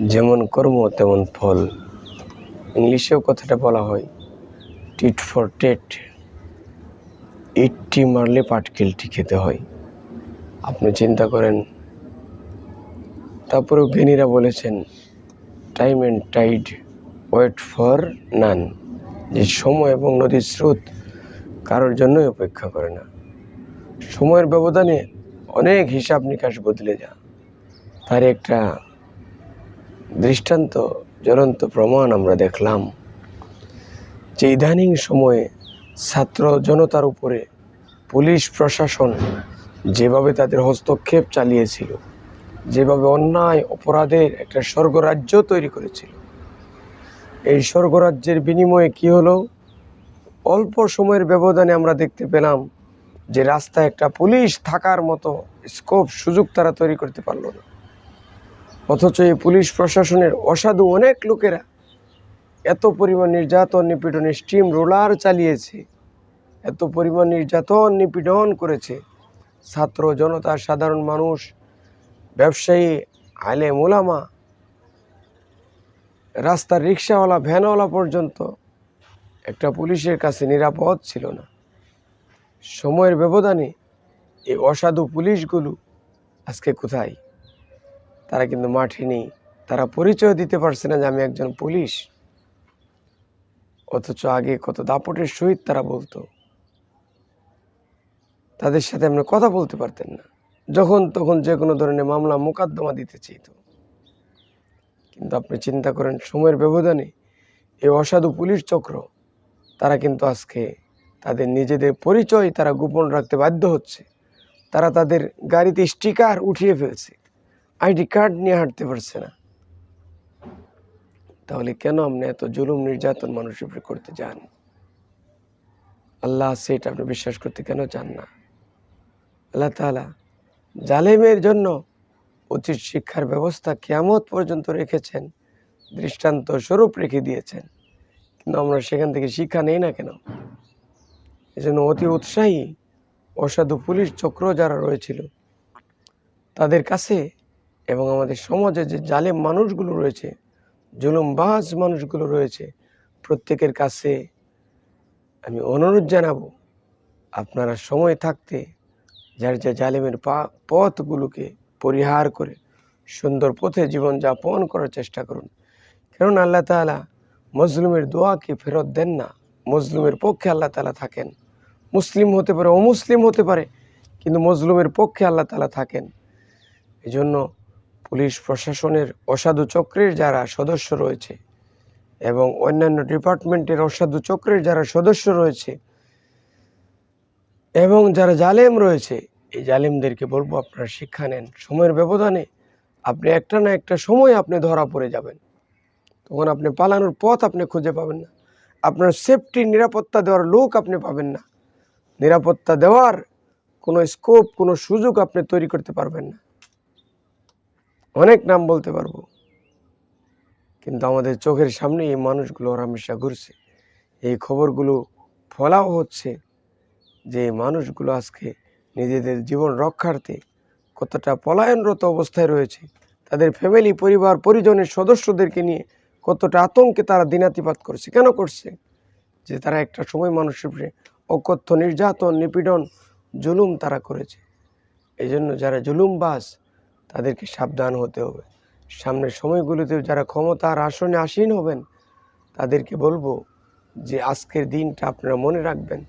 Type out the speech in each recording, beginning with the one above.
যেমন কর্ম, তেমন ফল। ইংলিশেও কথাটা বলা হয়, টিট ফর টেট ইটটি মারলে পাটকেলটি খেতে হয়। আপনি চিন্তা করেন, তারপরেও জ্ঞানীরা বলেছেন, time and tide wait for none, যে সময় এবং নদীর স্রোত কারোর জন্যই অপেক্ষা করে না। সময়ের ব্যবধানে অনেক হিসাব নিকাশ বদলে যা তার একটা দৃষ্টান্ত, জ্বলন্ত প্রমাণ আমরা দেখলাম যে ইদানিং সময়ে ছাত্র জনতার উপরে পুলিশ প্রশাসন যেভাবে তাদের হস্তক্ষেপ চালিয়েছিল, যেভাবে অন্যায় অপরাধের একটা স্বর্গরাজ্য তৈরি করেছিল, এই স্বর্গরাজ্যের বিনিময়ে কি হলো? অল্প সময়ের ব্যবধানে আমরা দেখতে পেলাম যে রাস্তায় একটা পুলিশ থাকার মতো স্কোপ সুযোগ তারা তৈরি করতে পারল না। অথচ এই পুলিশ প্রশাসনের অসাধু অনেক লোকেরা এত পরিমাণ নির্যাতন নিপীড়নে স্টিম রোলার চালিয়েছে, এত পরিমাণ নির্যাতন নিপীড়ন করেছে। ছাত্র জনতা সাধারণ মানুষ, ব্যবসায়ী আলে মোলামা রাস্তার রিক্সাওয়ালা, ভ্যানওয়ালা পর্যন্ত একটা পুলিশের কাছে নিরাপদ ছিল না। সময়ের ব্যবধানে এই অসাধু পুলিশগুলো আজকে কোথায়? তারা কিন্তু মাঠে নেই। তারা পরিচয় দিতে পারছে না যে আমি একজন পুলিশ। অথচ আগে কত দাপটের সহিত তারা বলতো। তাদের সাথে আপনি কথা বলতে পারতেন না। যখন তখন যে কোনো ধরনের মামলা মোকদ্দমা দিতে চাইতো। কিন্তু আপনি চিন্তা করেন, সময়ের ব্যবধানে এই অসাধু পুলিশ চক্র, তারা কিন্তু আজকে তাদের নিজেদের পরিচয় তারা গোপন রাখতে বাধ্য হচ্ছে। তারা তাদের গাড়িতে স্টিকার উঠিয়ে ফেলছে। আইডি কার্ড নিয়ে হাঁটতে পারছে না। তাহলে কেন আপনি এত জুলুম, নির্যাতন মানুষের উপরে করতে যান? আল্লাহ সেটা আপনি বিশ্বাস করতে কেন চান না? আল্লাহ তাআলা জালেমের জন্য উচিত শিক্ষার ব্যবস্থা কেয়ামত পর্যন্ত রেখেছেন, দৃষ্টান্ত স্বরূপ রেখে দিয়েছেন। কিন্তু আমরা সেখান থেকে শিক্ষা নেই না কেন? এজন্য অতি উৎসাহী, অসাধু পুলিশ চক্র যারা রয়েছিল, তাদের কাছে এবং আমাদের সমাজে যে জালেম মানুষগুলো রয়েছে, জুলুমবাজ মানুষগুলো রয়েছে, প্রত্যেকের কাছে আমি অনুরোধ জানাব, আপনারা সময় থাকতে যার যা জালেমের পথগুলোকে পরিহার করে সুন্দর পথে জীবনযাপন করার চেষ্টা করুন। কারণ আল্লাহ তাআলা মজলুমের দোয়াকে ফেরত দেন না। মজলুমের পক্ষে আল্লাহ তালা থাকেন। মুসলিম হতে পারে, অমুসলিম হতে পারে, কিন্তু মজলুমের পক্ষে আল্লাহ তালা থাকেন। এজন্য পুলিশ প্রশাসনের অসাধু চক্রের যারা সদস্য রয়েছে এবং অন্যান্য ডিপার্টমেন্টের অসাধু চক্রের যারা সদস্য রয়েছে এবং যারা জালেম রয়েছে, এই জালেমদেরকে বলব আপনারা শিক্ষা নেন। সময়ের ব্যবধানে আপনি একটা না একটা সময় আপনি ধরা পড়ে যাবেন। তখন আপনি পালানোর পথ আপনি খুঁজে পাবেন না। আপনার সেফটি নিরাপত্তা দেওয়ার লোক আপনি পাবেন না। নিরাপত্তা দেওয়ার কোনো স্কোপ কোনো সুযোগ আপনি তৈরি করতে পারবেন না। অনেক নাম বলতে পারব। কিন্তু আমাদের চোখের সামনে এই মানুষগুলো হরামেশা ঘুরছে। এই খবরগুলো ফলাও হচ্ছে যে মানুষগুলো আজকে নিজেদের জীবন রক্ষার্থে কতটা পলায়নরত অবস্থায় রয়েছে। তাদের ফ্যামিলি পরিবার, পরিজনের সদস্যদেরকে নিয়ে কতটা আতঙ্কে তারা দিনাতিপাত করছে, কেন করছে? যে তারা একটা সময় মানুষের উপরে অকথ্য, নির্যাতন, নিপীড়ন, জুলুম তারা করেছে। এই জন্য যারা জুলুমবাজ তাদেরকে সাবধান হতে হবে। সামনের সময়গুলোতেও যারা ক্ষমতার আসনে আসীন হবেন, তাদেরকে বলব যে আজকের দিনটা আপনারা মনে রাখবেন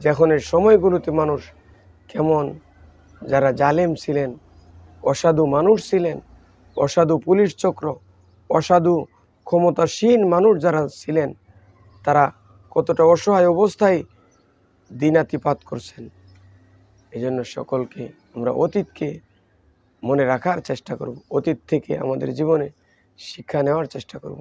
যখন এর সময়গুলোতে মানুষ কেমন, যারা জালেম ছিলেন, অসাধু মানুষ ছিলেন, অসাধু পুলিশ চক্র, অসাধু ক্ষমতাসীন মানুষ যারা ছিলেন, তারা কতটা অসহায় অবস্থায় দিনাতিপাত করছেন। এই জন্য সকলকে, আমরা অতীতকে মনে রাখার চেষ্টা করব। অতীত থেকে আমাদের জীবনে শিক্ষা নেওয়ার চেষ্টা করব।